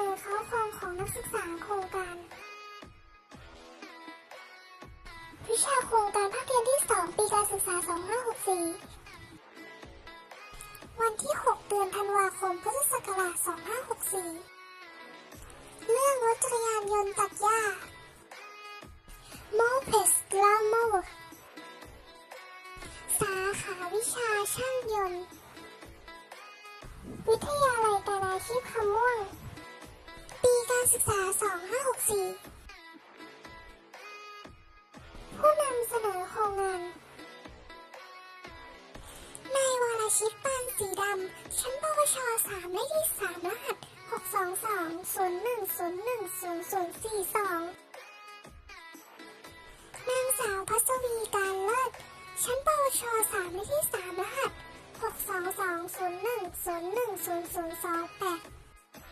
นอเข้าโครงของนักศึกษาโครงการ วิชาโครงการภาคเรียนที่ 2 ปีการศึกษา 2564 วันที่ 6 เดือนธันวาคม พุทธศักราช 2564 เรื่องรถจักรยานยนต์ตัดหญ้าโมเพสลาโมสาขาวิชาช่างยนต์ วิทยาลัยการอาชีพคำม่วง 2564ผู้นำเสนอโครงงานนายวรชิตปานสีดำ ชั้นปวช3เลขที่3รหัส 622-0101-0042 นางสาวพัศวีการเลิศ ชั้นปวช3เลขที่3รหัส 622-0101-0028